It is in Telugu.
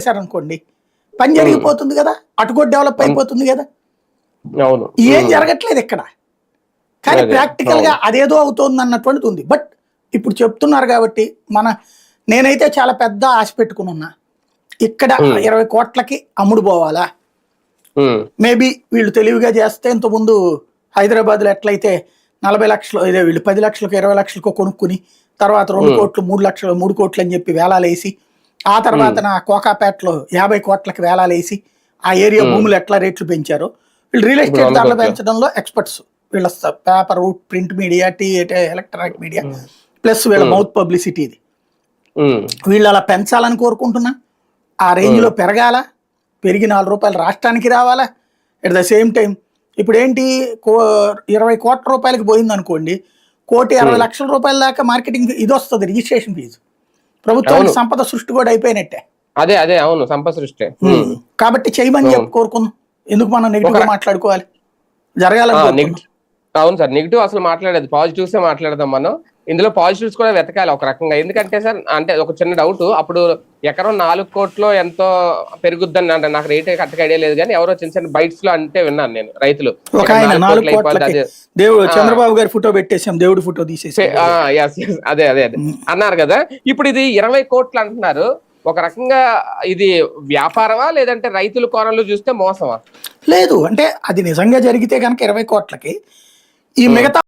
చేశారనుకోండి పని జరిగిపోతుంది కదా అటుకోటి డెవలప్ అయిపోతుంది కదా. ఏం జరగట్లేదు ఇక్కడ. కానీ ప్రాక్టికల్గా అదేదో అవుతోంది అన్నటువంటిది ఉంది. బట్ ఇప్పుడు చెప్తున్నారు కాబట్టి మన నేనైతే చాలా పెద్ద ఆశ పెట్టుకుని ఉన్నా ఇక్కడ ఇరవై కోట్లకి అమ్ముడు పోవాలా? మేబీ వీళ్ళు తెలివిగా చేస్తే ఇంతకుముందు హైదరాబాద్లో ఎట్లయితే నలభై లక్షలు ఇదే వీళ్ళు పది లక్షలకు ఇరవై లక్షలకు కొనుక్కుని తర్వాత రెండు కోట్లు మూడు లక్షలు మూడు కోట్లు అని చెప్పి వేలాలేసి ఆ తర్వాత నా కోకాపేటలో యాభై కోట్లకి వేలాలేసి ఆ ఏరియా భూములు ఎట్లా రేట్లు పెంచారో వీళ్ళు రియల్ ఎస్టేట్ ధరలు పెంచడంలో ఎక్స్పర్ట్స్ వీళ్ళ పేపర్ ప్రింట్ మీడియా టీ ఎలక్ట్రానిక్ మీడియా ప్లస్ వీళ్ళ మౌత్ పబ్లిసిటీ ఇది. వీళ్ళు అలా పెంచాలని కోరుకుంటున్నా. ఆ రేంజ్లో పెరగాల. పెరిగి నాలుగు రూపాయలు రాష్ట్రానికి రావాలా. ఎట్ ద సేమ్ టైం ఇప్పుడు ఏంటి కో ఇరవై కోట్ల రూపాయలకి పోయింది అనుకోండి కోటి అరవై లక్షల రూపాయల దాకా మార్కెటింగ్ ఇది వస్తుంది రిజిస్ట్రేషన్ ఫీజు ప్రభుత్వానికి సంపద సృష్టి కూడా అయిపోయినట్టే. అదే అదే అవును సంపద సృష్టి. కాబట్టి చేయమని చెప్పి కోరుకుందాం. ఎందుకు మనం నెగిటివ్గా మాట్లాడుకోవాలి? జరగాలని అవును సార్ నెగిటివ్ అసలు మాట్లాడేది పాజిటివ్స్ మాట్లాడదాం మనం. ఇందులో పాజిటివ్స్ కూడా వెతకాలి ఒక రకంగా. ఎందుకంటే సార్ అంటే ఒక చిన్న డౌట్ అప్పుడు ఎకరం నాలుగు కోట్లు ఎంతో పెరుగుద్దని అంటే నాకు రేట్ కరెక్ట్గా ఐడియా లేదు కానీ ఎవరో చిన్న చిన్న బైట్స్లో అంటే విన్నాను నేను రైతులు. దేవుడు చంద్రబాబు గారి ఫోటో పెట్టేసాం దేవుడి ఫోటో తీసేసి. అదే అదే అదే. అన్నారు కదా ఇప్పుడు ఇది ఇరవై కోట్లు అంటున్నారు. ఒక రకంగా ఇది వ్యాపారమా లేదంటే రైతుల కోణంలో చూస్తే మోసమా? లేదు అంటే అది నిజంగా జరిగితే కనుక ఇరవై కోట్లకి ఈ మిగతా